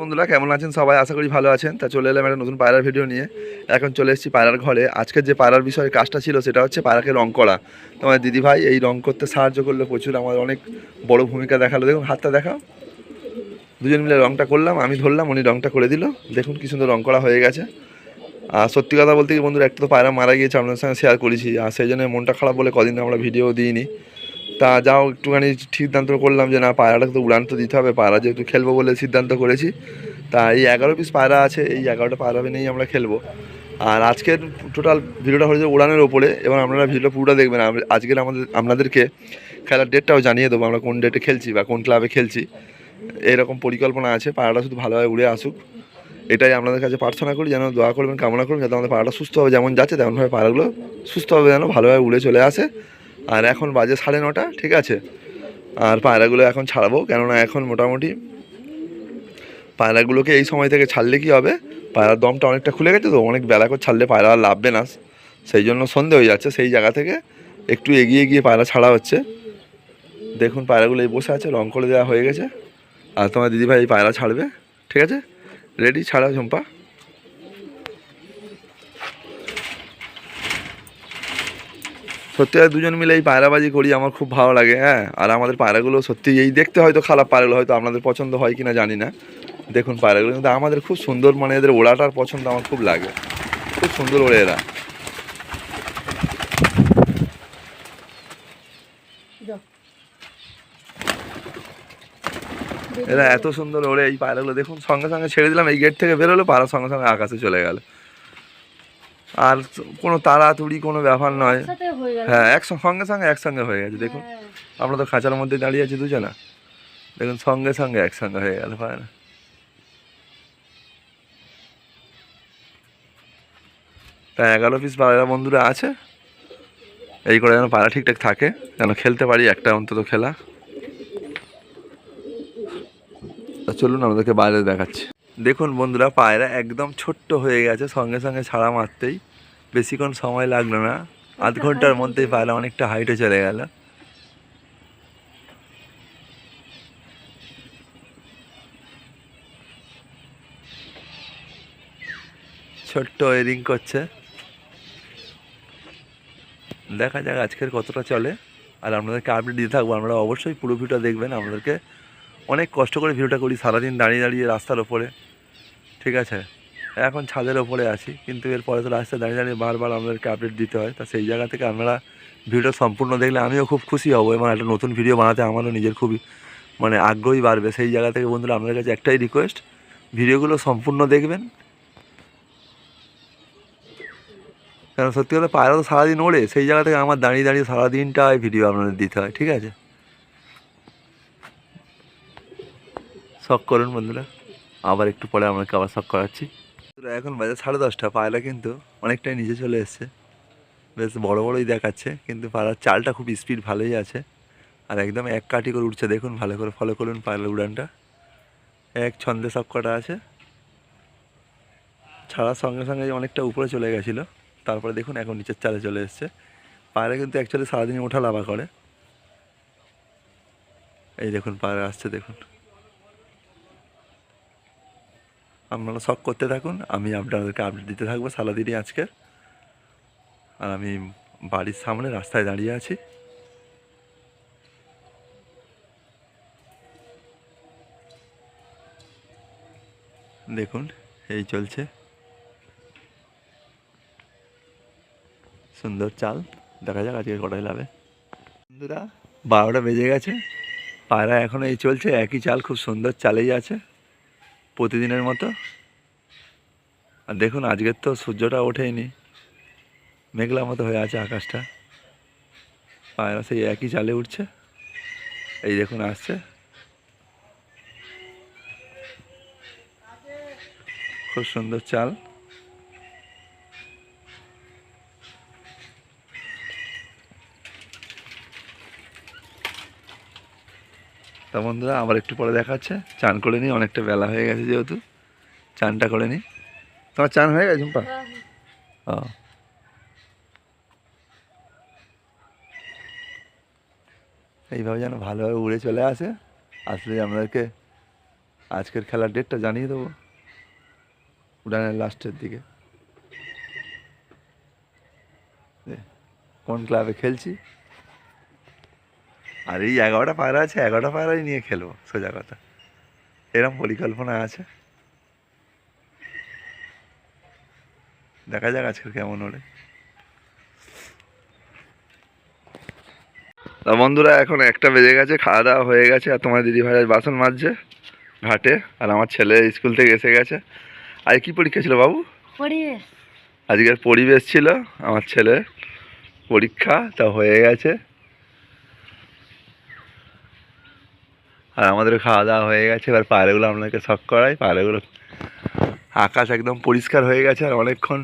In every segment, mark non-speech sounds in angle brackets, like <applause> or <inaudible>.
বন্ধুরা, কেমন আছেন সবাই? আশা করি ভালো আছেন। তা চলে এলাম একটা নতুন পায়রার ভিডিও নিয়ে। এখন চলে এসেছি পায়রার ঘরে। আজকের যে পায়রার বিষয়ে কাজটা ছিল, সেটা হচ্ছে পায়রাকে রং করা। তোমার দিদি ভাই এই রং করতে সাহায্য করল প্রচুর। আমার অনেক বড় ভূমিকা দেখাল। দেখুন, হাতটা দেখাও। দুজন মিলে রংটা করলাম। আমি ধরলাম, উনি রংটা করে দিল। দেখুন কি সুন্দর রং করা হয়ে গেছে। আর সত্যি কথা বলতে কি বন্ধুরা, একটা তো পায়রা মারা গিয়েছে, আপনাদের সঙ্গে শেয়ার করেছি। আর সেই জন্য মনটা খারাপ বলে কদিন আমরা ভিডিও দিইনি। তা যাও, একটুখানি সিদ্ধান্ত করলাম যে না, পায়রাটাকে তো উড়ান তো দিতে হবে, পায়রা যেহেতু খেলব বলে সিদ্ধান্ত করেছি। তা এই এগারো পিস পায়রা আছে, এই এগারোটা পায়রা নিয়েই আমরা খেলব। আর আজকের টোটাল ভিডিওটা হয়েছে উড়ানের ওপরে, এবার আপনারা ভিডিওটা পুরোটা দেখবেন। আজকের আমাদের, আপনাদেরকে খেলার ডেটটাও জানিয়ে দেবো, আমরা কোন ডেটে খেলছি বা কোন ক্লাবে খেলছি। এরকম পরিকল্পনা আছে, পায়রাটা শুধু ভালোভাবে উড়ে আসুক। এটাই আপনাদের কাছে প্রার্থনা করি, যেন দোয়া করবেন, কামনা করবেন, যাতে আমাদের পায়রাটা সুস্থভাবে যেমন যাচ্ছে, তেমনভাবে পায়রাগুলো সুস্থভাবে যেন ভালোভাবে উড়ে চলে আসে। আর এখন বাজে সাড়ে নটা, ঠিক আছে? আর পায়রাগুলো এখন ছাড়াবো, কেননা এখন মোটামুটি পায়রাগুলোকে এই সময় থেকে ছাড়লে কি হবে? পায়রার দমটা অনেকটা খুলে গেছে তো, অনেক বেলা করে ছাড়লে পায়রা আর লাভবে না। সেই জন্য সন্ধে হয়ে যাচ্ছে, সেই জায়গা থেকে একটু এগিয়ে গিয়ে পায়রা ছাড়া হচ্ছে। দেখুন পায়রাগুলো এই বসে আছে, রং করে দেওয়া হয়ে গেছে। আর তোমার দিদিভাই এই পায়রা ছাড়বে, ঠিক আছে? রেডি ছাড়া ঝুম্পা। সত্যি দুজন মিলে এই পায়রাবাজি করি, আমার খুব ভালো লাগে হ্যাঁ? আর আমাদের পায়রাগুলো সত্যি, এই দেখতে হয়তো খারাপ পায়রাগুলো, হয়তো আপনাদের পছন্দ হয় কিনা জানি না। দেখুন পায়রাগুলো, কিন্তু আমাদের খুব সুন্দর মানে এদের ওড়াটার পছন্দ আমার খুব লাগে। খুব সুন্দর ওড়ে এরা। এরা এত সুন্দর ওড়ে, এই পায়রাগুলো, দেখুন, সঙ্গে সঙ্গে ছেড়ে দিলাম, এই গেট থেকে বেরোলো, পায়রা সঙ্গে সঙ্গে আকাশে চলে গেল। আর কোনো তাড়াতুড়ি কোনো ব্যাপার নয়। হয়ে হ্যাঁ এক সঙ্গে সঙ্গে একসঙ্গে হয়ে গেছে। দেখুন হ্যাঁ। আমরা তো খাঁচার মধ্যে দাঁড়িয়ে আছি দুজনা। দেখুন সঙ্গে সঙ্গে একসঙ্গে হয়ে গেল পায়রা তা এগারো পিস পায়রা বন্ধুরা আছে? এই করে যেন পায়রা ঠিকঠাক থাকে যেন খেলতে পারি একটা অন্তত খেলা। তা চলুন আমাদেরকে বাইরে দেখাচ্ছি। দেখুন বন্ধুরা পায়রা একদম ছোট্ট হয়ে গেছে সঙ্গে সঙ্গে ছাড়া মারতেই। বেশিক্ষণ সময় লাগল না আধ ঘণ্টার মধ্যেই পায়রা অনেকটা হাইটে চলে গেল। ছোট্ট ওয়েরিং করছে। দেখা যাক আজকের কতটা চলে। আর আপনাদেরকে আপডেট দিতে থাকব আপনারা অবশ্যই পুরো ভিডিওটা দেখবেন। আমাদেরকে অনেক কষ্ট করে ভিডিওটা করি সারাদিন দাঁড়িয়ে দাঁড়িয়ে রাস্তার ওপরে। ঠিক আছে। এখন ছাদের ওপরে আছি, কিন্তু এরপরে তো রাস্তায় দাঁড়িয়ে দাঁড়িয়ে বারবার আমাদেরকে আপডেট দিতে হয়। তা সেই জায়গা থেকে আপনারা ভিডিও সম্পূর্ণ দেখলে আমিও খুব খুশি হব এবং একটা নতুন ভিডিও বানাতে আমারও নিজের খুবই মানে আগ্রহী বাড়বে। সেই জায়গা থেকে বন্ধুরা, আপনাদের কাছে একটাই রিকোয়েস্ট ভিডিওগুলো সম্পূর্ণ দেখবেন। কারণ সত্যি কথা, পায়রা তো সারাদিন ওড়ে, সেই জায়গা থেকে আমার দাঁড়িয়ে দাঁড়িয়ে সারাদিনটাই ভিডিও আপনাদের দিতে হয়, ঠিক আছে? শখ করুন বন্ধুরা। আবার একটু পরে আমাকে আবার শখ করাচ্ছি। এখন বাজার সাড়ে দশটা, পায়রা কিন্তু অনেকটাই নিচে চলে এসছে। বেশ বড় বড়ই দেখাচ্ছে, কিন্তু পায়রার চালটা খুব স্পিড ভালোই আছে। আর একদম এক কাটি করে উঠছে, দেখুন ভালো করে ফলো করুন পায়রার উড়ানটা। এক ছন্দে সব কটা আছে। ছাড়ার সঙ্গে সঙ্গে অনেকটা উপরে চলে গেছিল। তারপরে দেখুন এখন নিচের চালে চলে এসছে। পায়রা কিন্তু অ্যাকচুয়ালি সারাদিন ওঠা লাভা করে। এই দেখুন, পায়রা আসছে, দেখুন। আপনারা শখ করতে থাকুন। আমি আপনাদেরকে আপডেট দিতে থাকব সারাদিনই আজকে। আর আমি বাড়ির সামনে রাস্তায় দাঁড়িয়ে আছি। দেখুন, এই চলছে। সুন্দর চাল। দেখা যাক আজকে কটাই লাভে। বন্ধুরা, বারোটা বেজে গেছে। পায়রা এখন এই চলছে। একই চাল, খুব সুন্দর চালেই আছে। প্রতিদিনের মতো? আর দেখুন, আজকের তো সূর্যটা ওঠেনি মেঘলা মতো হয়ে আছে আকাশটা। পায়রা সেই একই চালে উঠছে। এই দেখুন, আসছে। খুব সুন্দর চাল। তা বন্ধুরা আবার একটু পরে দেখাচ্ছে। চান করে নিই অনেকটা বেলা হয়ে গেছে যেহেতু। চানটা করে নিই তোমার চান হয়ে গেছে ঝুম্পা? হ্যাঁ, ও। এইভাবে যেন ভালোভাবে উড়ে চলে আসে। আসলে আপনাদেরকে আজকের খেলার ডেটটা জানিয়ে দেবো। উড়ানের লাস্টের দিকে। কোন ক্লাবে খেলছি? আর এই এগারোটা পায়রা আছে এগারোটা পায়রাই নিয়ে খেলব সোজা কথা। এরকম পরিকল্পনা আছে? দেখা যাক আজকের কেমন ওড়ে। তা বন্ধুরা এখন একটা বেজে গেছে খাওয়া দাওয়া হয়ে গেছে আর তোমার দিদি ভাই বাসন মাজছে ঘাটে আর আমার ছেলে স্কুল থেকে এসে গেছে। আর কি পরীক্ষা ছিল বাবু? পরিবেশ। আজকের পরিবেশ ছিল আমার ছেলে পরীক্ষা তা হয়ে গেছে। আর আমাদের খাওয়া দাওয়া হয়ে গেছে এবার পায়রাগুলো আপনাকে শখ করাই পায়রাগুলো আকাশ একদম পরিষ্কার হয়ে গেছে আর অনেকক্ষণ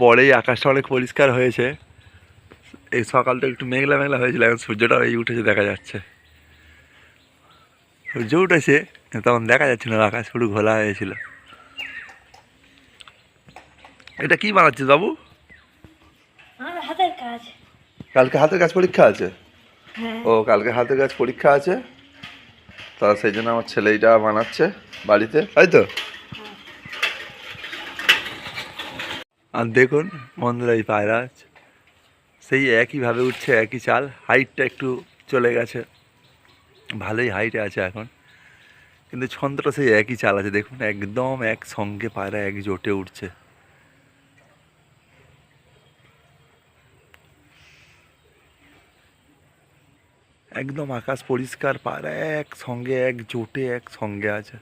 পরেই আকাশটা অনেক পরিষ্কার হয়েছে। এই সকালটা একটু মেঘলা মেঘলা হয়েছিল এখন সূর্যটা এই উঠেছে দেখা যাচ্ছে। সূর্য উঠেছে তখন দেখা যাচ্ছে না আকাশ পুরো ঘোলা হয়েছিল। এটা কি বানাচ্ছিস বাবু? কালকে হাতের কাজ পরীক্ষা আছে? ও কালকে হাতের কাজ পরীক্ষা আছে। তা সেই জন্য আমার ছেলে এইটা বানাচ্ছে বাড়িতে। তাই তো? আর দেখুন বন্ধুরা এই পায়রা সেই একইভাবে উঠছে, একই চাল। হাইটটা একটু চলে গেছে। ভালোই হাইটে আছে এখন। কিন্তু ছন্দটা সেই একই চাল আছে। দেখুন, একদম এক সঙ্গে পায়রা এক জোটে উঠছে। একদম আকাশ পরিষ্কার পায়রা এক সঙ্গে, এক জোটে, এক সঙ্গে আছে।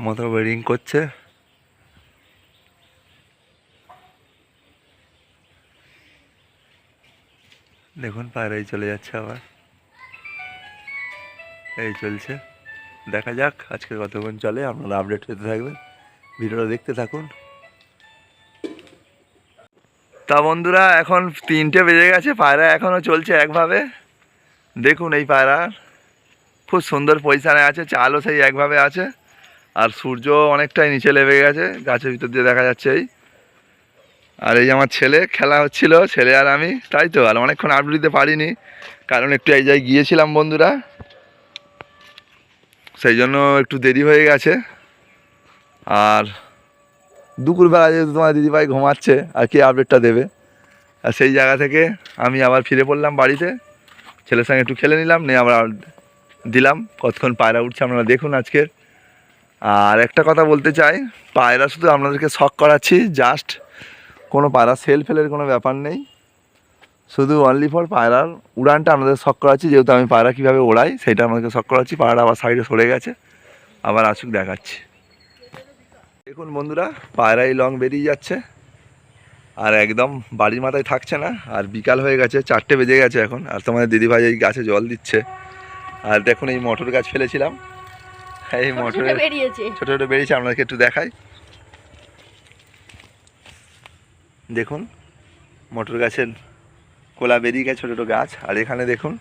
মতো ওয়েডিং করছে। দেখুন পায়রাই চলে যাচ্ছে আবার। এই চলছে। দেখা যাক, আজকে কতক্ষণ চলে, আপনারা আপডেট পেতে থাকবেন। ভিডিওটা দেখতে থাকুন। তা বন্ধুরা, এখন তিনটে বেজে গেছে, পায়রা এখনও চলছে একভাবে। দেখুন এই পায়রা, খুব সুন্দর পজিশানে আছে, চালও সেই একভাবে আছে। আর সূর্য অনেকটাই নিচে লেবে গেছে, গাছের ভিতর দিয়ে দেখা যাচ্ছে এই। আর এই আমার ছেলে, খেলা হচ্ছিল, ছেলে আর আমি, তাই তো, আর অনেকক্ষণ আপডেট দিতে পারিনি, কারণ একটু এই জায়গায় গিয়েছিলাম বন্ধুরা। সেই জন্য একটু দেরি হয়ে গেছে। আর দুপুরবেলা যেহেতু তোমার দিদিভাই ঘুমাচ্ছে আর কি আপডেটটা দেবে। আর সেই জায়গা থেকে আমি আবার ফিরে পড়লাম বাড়িতে। ছেলের সঙ্গে একটু খেলে নিলাম, নিয়ে আবার দিলাম। কতক্ষণ পায়রা উঠছে আপনারা দেখুন আজকের। আর একটা কথা বলতে চাই, পায়রা শুধু আপনাদেরকে শখ করাচ্ছি জাস্ট কোনো পায়রা সেল ফেলের কোনো ব্যাপার নেই। শুধু অনলি ফর পায়রার উড়ানটা আপনাদের শখ করাচ্ছি, যেহেতু আমি পায়রা কীভাবে ওড়াই সেটা আপনাদেরকে শখ করাচ্ছি। পায়রা আবার সাইডে সরে গেছে। আবার আসুক, দেখাচ্ছি। দেখুন বন্ধুরা পায়রাই লং বেরিয়ে যাচ্ছে। আর একদম বাড়ির মাথায় থাকছে না আর বিকাল হয়ে গেছে চারটে বেজে গেছে এখন। আর তোমাদের দিদিভাই এই গাছে জল দিচ্ছে। আর দেখুন এই মটর গাছ ফেলেছিলাম। এই বেরিয়েছে। ছোটো ছোটো বেরিয়েছে আপনাদেরকে একটু দেখাই। দেখুন মটর গাছের কোলা বেরিয়ে গেছে ছোটো ছোটো গাছ। আর এখানে দেখুন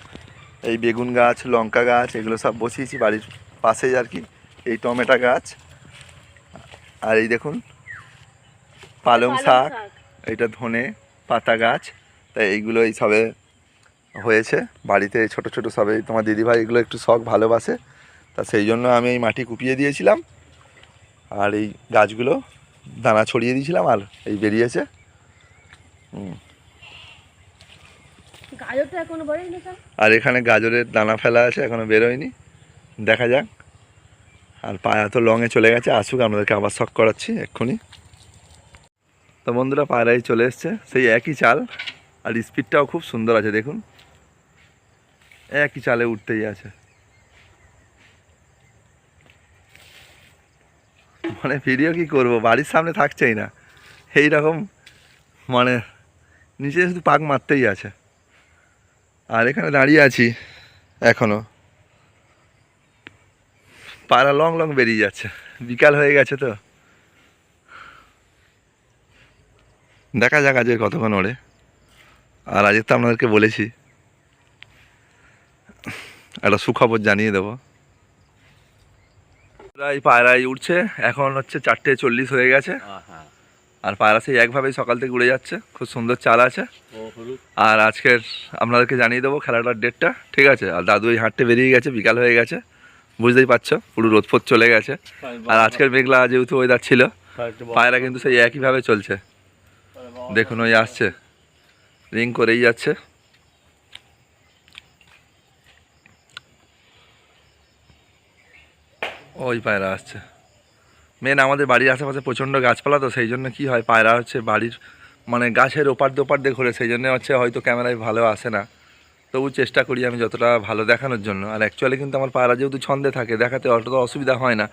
এই বেগুন গাছ লঙ্কা গাছ এগুলো সব বসিয়েছি বাড়ির পাশেই আর কি। এই টমেটো গাছ। আর এই দেখুন পালং শাক এইটা ধনে পাতা গাছ তাই এইগুলো এই সবে হয়েছে। বাড়িতে ছোট ছোট সবে তোমার দিদিভাই এগুলো একটু শখ ভালোবাসে তা সেই জন্য আমি এই মাটি কুপিয়ে দিয়েছিলাম। আর এই গাছগুলো দানা ছড়িয়ে দিয়েছিলাম আর এই বেরিয়েছে। আর এখানে গাজরের দানা ফেলা আছে এখনও বেরোয়নি। দেখা যাক। আর পায়রা তো লংয়ে চলে গেছে, আসুক, আপনাদেরকে আবার শখ করাচ্ছি, এক্ষুনি। তো বন্ধুরা পায়রাই চলে এসছে, সেই একই চাল, আর স্পিডটাও খুব সুন্দর আছে, দেখুন। একই চালে উঠতেই আছে। মানে ভিডিও কি করব? বাড়ির সামনে থাকছেই না। এই রকম মানে নিচে শুধু পাক মারতেই আছে। আর এখানে দাঁড়িয়ে আছি, এখনও। পায়রা লং লং বেরিয়ে যাচ্ছে। বিকাল হয়ে গেছে তো। দেখা যাক আজকে কতক্ষণ ওড়ে। আর আজকে তো আপনাদেরকে বলেছি। একটা সুখবর জানিয়ে দেবো। প্রায় পায়রাই উঠছে এখন হচ্ছে চারটে চল্লিশ হয়ে গেছে। আর পায়রা সেই একভাবেই সকাল থেকে উড়ে যাচ্ছে খুব সুন্দর চাল আছে। আর আজকের আপনাদেরকে জানিয়ে দেবো খেলাটার ডেটটা ঠিক আছে? আর দাদু এই হাঁটতে বেরিয়ে গেছে বিকাল হয়ে গেছে। বুঝতেই পারছ পুরো রোদ ফোদ চলে গেছে। আর আজকের মেঘলা যেহেতু ওয়েদার ছিল পায়রা কিন্তু সেই একইভাবে চলছে। দেখুন ওই আসছে। রিং করেই যাচ্ছে। ওই পায়রা আসছে। মেন আমাদের বাড়ির আশেপাশে প্রচণ্ড গাছপালা তো সেই জন্য কি হয় পায়রা হচ্ছে বাড়ির মানে গাছের ওপার দোপার দিয়ে ঘুরে সেই জন্য হচ্ছে হয়তো ক্যামেরায় ভালো আসে না। তবু চেষ্টা করি আমি যতটা ভালো দেখানোর জন্য। আর অ্যাকচুয়ালি কিন্তু আমার পায়রা যেহেতু ছন্দে থাকে, দেখাতে অতটা অসুবিধা হয় না।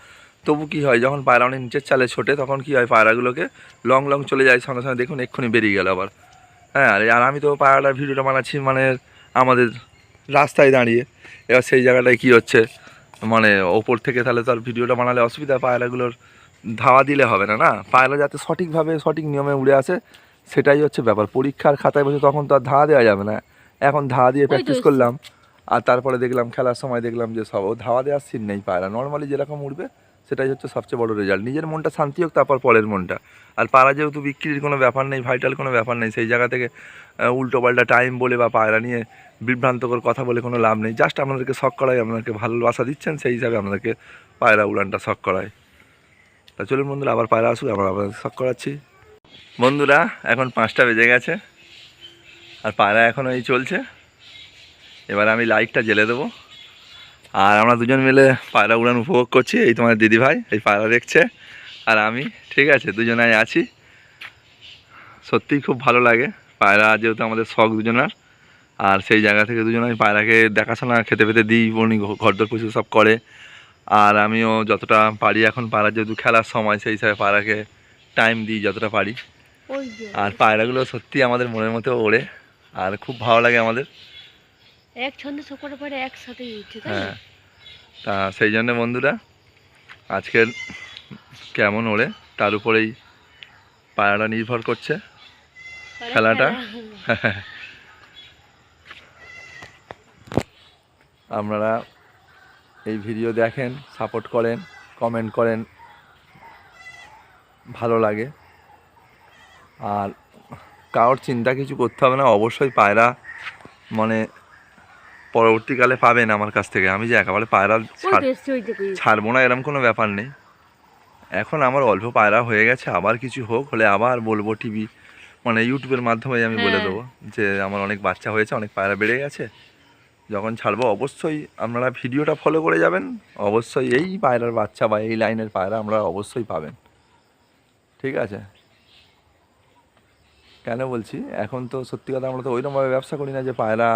তবু কি হয়, যখন পায়রা অনেক নিচের চালে ছোটে, তখন কি হয়, পায়রাগুলোকে লং লং চলে যায়, সঙ্গে সঙ্গে দেখুন এক্ষুনি বেরিয়ে গেল আবার। হ্যাঁ আর আমি তো পায়রাটার ভিডিওটা বানাচ্ছি মানে আমাদের রাস্তায় দাঁড়িয়ে। এবার সেই জায়গাটায় কি হচ্ছে মানে ওপর থেকে তাহলে তো আর ভিডিওটা বানালে অসুবিধা, পায়রাগুলোর ধাওয়া দিলে হবে না না? পায়রা যাতে সঠিকভাবে সঠিক নিয়মে উড়ে আসে, সেটাই হচ্ছে ব্যাপার। পরীক্ষার খাতায় বসে তখন তো আর ধাওয়া দেওয়া যাবে না। এখন ধাওয়া দিয়ে প্র্যাকটিস করলাম আর তারপরে দেখলাম খেলার সময় দেখলাম যে সব ও ধাওয়া দেওয়ার সিন নেই পায়রা। নর্মালি যেরকম উঠবে সেটাই হচ্ছে সবচেয়ে বড় রেজাল্ট নিজের মনটা শান্তি হোক তারপর পরের মনটা। আর পায়রা যেহেতু বিক্রির কোনো ব্যাপার নেই ভাইটাল কোনো ব্যাপার নেই সেই জায়গা থেকে উল্টো পাল্টা টাইম বলে বা পায়রা নিয়ে বিভ্রান্তকর কথা বলে কোনো লাভ নেই। জাস্ট আপনাদেরকে শখ করাই আপনাদেরকে ভালোবাসা দিচ্ছেন সেই হিসাবে আপনাদেরকে পায়রা উড়ানটা শখ করায় তা চলুন বন্ধুরা আবার পায়রা আসুক আমরা আপনাদের শখ করাচ্ছি। বন্ধুরা এখন পাঁচটা বেজে গেছে। আর পায়রা এখনও এই চলছে। এবার আমি লাইটটা জেলে দেবো। আর আমরা দুজন মিলে পায়রা উড়ান উপভোগ করছি এই তোমার দিদি ভাই এই পায়রা দেখছে আর আমি ঠিক আছে দুজনাই আছি। সত্যিই খুব ভালো লাগে পায়রা যেহেতু আমাদের শখ দুজনার আর সেই জায়গা থেকে দুজনাই পায়রাকে দেখাশোনা খেতে পেতে দিই উনি ঘরদোর পুষু সব করে। আর আমিও যতটা পারি এখন পায়রা যেহেতু খেলার সময় সেই হিসাবে পায়রাকে টাইম দিই যতটা পারি। আর পায়রাগুলো সত্যি আমাদের মনের মতো ওড়ে। আর খুব ভালো লাগে আমাদের। এক ছন্দে সকলে পরে একসাথে হ্যাঁ। তা সেই জন্য বন্ধুরা আজকের কেমন ওড়ে তার উপরেই পায়রাটা নির্ভর করছে। খেলাটা? খেলা। <laughs> আপনারা এই ভিডিও দেখেন সাপোর্ট করেন কমেন্ট করেন। ভালো লাগে। আর কারোর চিন্তা কিছু করতে হবে না অবশ্যই পায়রা মানে পরবর্তীকালে পাবেন আমার কাছ থেকে। আমি যে একেবারে পায়রা ছাড়বো না এরকম কোনো ব্যাপার নেই। এখন আমার অল্প পায়রা হয়ে গেছে আবার কিছু হোক হলে আবার বলব টিভি মানে ইউটিউবের মাধ্যমে আমি বলে হ্যাঁ। দেবো যে আমার অনেক বাচ্চা হয়েছে অনেক পায়রা বেড়ে গেছে। যখন ছাড়বো অবশ্যই আপনারা ভিডিওটা ফলো করে যাবেন। অবশ্যই এই পায়রার বাচ্চা বা এই লাইনের পায়রা আমরা অবশ্যই পাবেন। ঠিক আছে? কেন বলছি? এখন তো সত্যি কথা আমরা তো ওইরকমভাবে ব্যবসা করি না যে পায়রা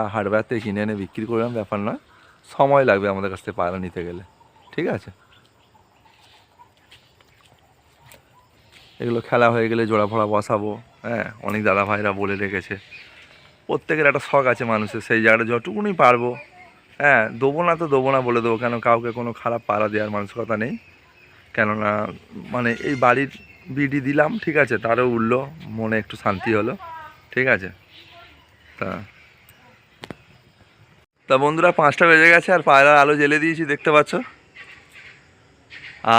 থেকে কিনে এনে বিক্রি করলাম, ব্যাপার নয়। সময় লাগবে আমাদের কাছ থেকে পায়রা নিতে গেলে। ঠিক আছে? এগুলো খেলা হয়ে গেলে জোড়া ফোড়া বসাবো হ্যাঁ অনেক দাদা ভাইরা বলে রেখেছে। প্রত্যেকের একটা শখ আছে মানুষের, সেই জায়গাটা যতটুকুনি পারব হ্যাঁ দেবো না তো দেবো না বলে দেবো, কেন কাউকে কোনো খারাপ পাড়া দেওয়ার মানসিকতা নেই। কেননা মানে এই বাড়ির বিডি দিলাম, ঠিক আছে? তারও উঠল, মনে একটু শান্তি হলো, ঠিক আছে? তা তা বন্ধুরা, পাঁচটা বেজে গেছে, আর পায়রার আলো জ্বেলে দিয়েছি, দেখতে পাচ্ছ?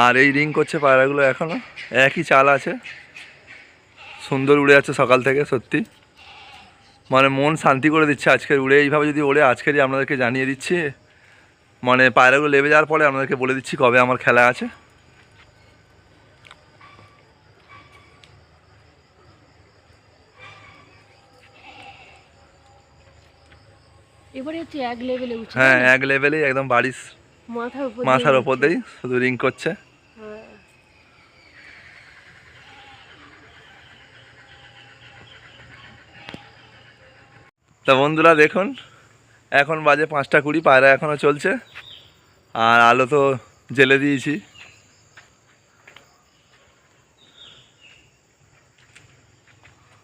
আর এই রিং করছে পায়রাগুলো এখনও একই চাল আছে। সুন্দর উড়ে আছে সকাল থেকে, সত্যি। মানে মন শান্তি করে দিচ্ছে আজকের উড়ে। এইভাবে যদি ওড়ে, আজকেরই আপনাদেরকে জানিয়ে দিচ্ছি। মানে পায়রাগুলো লেবে যাওয়ার পরে আপনাদেরকে বলে দিচ্ছি কবে আমার খেলা আছে। এবারে হচ্ছে এক লেভেলে উঠছে হ্যাঁ এক লেভেলেই একদম বাড়ির মাথার উপর মাথার দিয়ে। ওপর দিয়েই শুধু রিং করছে। তা বন্ধুরা দেখুন এখন বাজে পাঁচটা কুড়ি পায়রা এখনও চলছে। আর আলো তো জেলে দিয়েছি।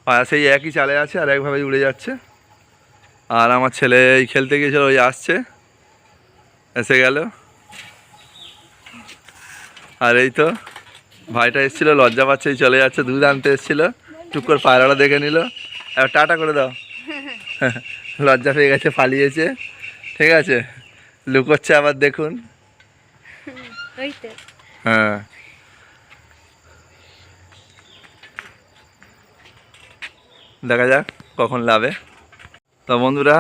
পায়রা সেই একই চালে আছে আর একভাবেই উড়ে যাচ্ছে। আর আমার ছেলে এই খেলতে গিয়েছিল ওই আসছে। এসে গেল। আর এই তো ভাইটা এসেছিল লজ্জা পাচ্ছে এই চলে যাচ্ছে দুধ আনতে এসেছিল। টুক করে পায়রাটা দেখে নিল। এবার টাটা করে দাও। <laughs> লজ্জা পেয়ে গেছে পালিয়েছে। ঠিক আছে লুকোচ্ছে আবার দেখুন। <laughs> হ্যাঁ। দেখা যাক কখন লাভে। তো বন্ধুরা,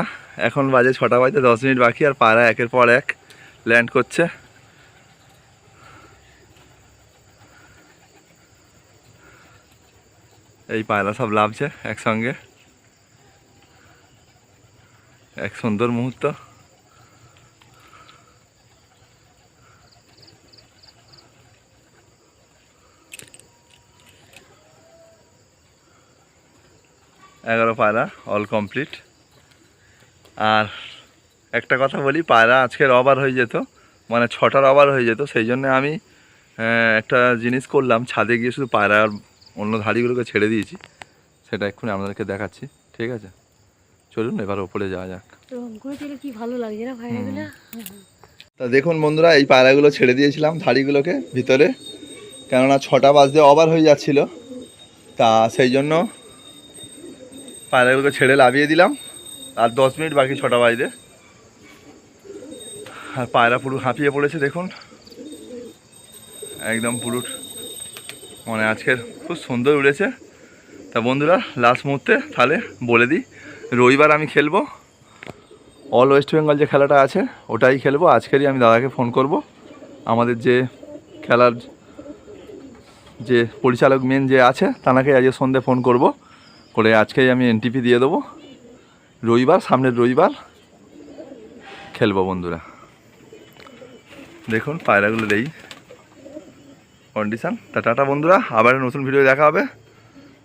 এখন বাজে ছটা বাজে দশ মিনিট বাকি আর পায়রা একের পর এক ল্যান্ড করছে। এই পায়রা সব লাভছে একসঙ্গে। এক সুন্দর মুহূর্ত। এগারো পায়রা অল কমপ্লিট আর একটা কথা বলি পায়রা আজকের ওভার হয়ে যেত মানে ছটার অবার হয়ে যেত সেই জন্য আমি একটা জিনিস করলাম ছাদে গিয়ে শুধু পায়রা আর অন্য ধাড়িগুলোকে ছেড়ে দিয়েছি সেটা এক্ষুনি আপনাদেরকে দেখাচ্ছি ঠিক আছে? চলুন এবার ওপরে যাওয়া যাক। কি ভালো লাগছে না পায়রাগুলো? তা দেখুন বন্ধুরা এই পায়রাগুলো ছেড়ে দিয়েছিলাম ধাড়িগুলোকে ভিতরে কেননা ছটা বাজতে অবার হয়ে যাচ্ছিল তা সেই জন্য পায়রাগুলোকে ছেড়ে লাভিয়ে দিলাম। আর দশ মিনিট বাকি ছটা বাজতে। আর পায়রা পুরো হাঁপিয়ে পড়েছে, দেখুন। একদম পুরো মানে আজকের খুব সুন্দর উড়েছে। তা বন্ধুরা লাস্ট মুহূর্তে তাহলে বলে দিই, রবিবার আমি খেলব। অল ওয়েস্ট বেঙ্গল যে খেলাটা আছে, ওটাই খেলব। আজকেরই আমি দাদাকে ফোন করব। আমাদের যে খেলার যে পরিচালক মেন যে আছে, তানাকে আজকে সন্ধ্যে ফোন করব। করে আজকেই আমি এনটিপি দিয়ে দেবো। রবিবার, সামনের রবিবার খেলব বন্ধুরা। দেখুন, পায়রাগুলো এই কন্ডিশান তা টাটা বন্ধুরা, আবার নতুন ভিডিও দেখা হবে।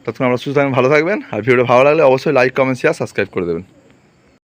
ততক্ষণ আমরা সুস্থ থাকবেন, ভালো থাকবেন। আর ভিডিওটা ভালো লাগলে অবশ্যই লাইক কমেন্ট শেয়ার সাবস্ক্রাইব করে দেবেন।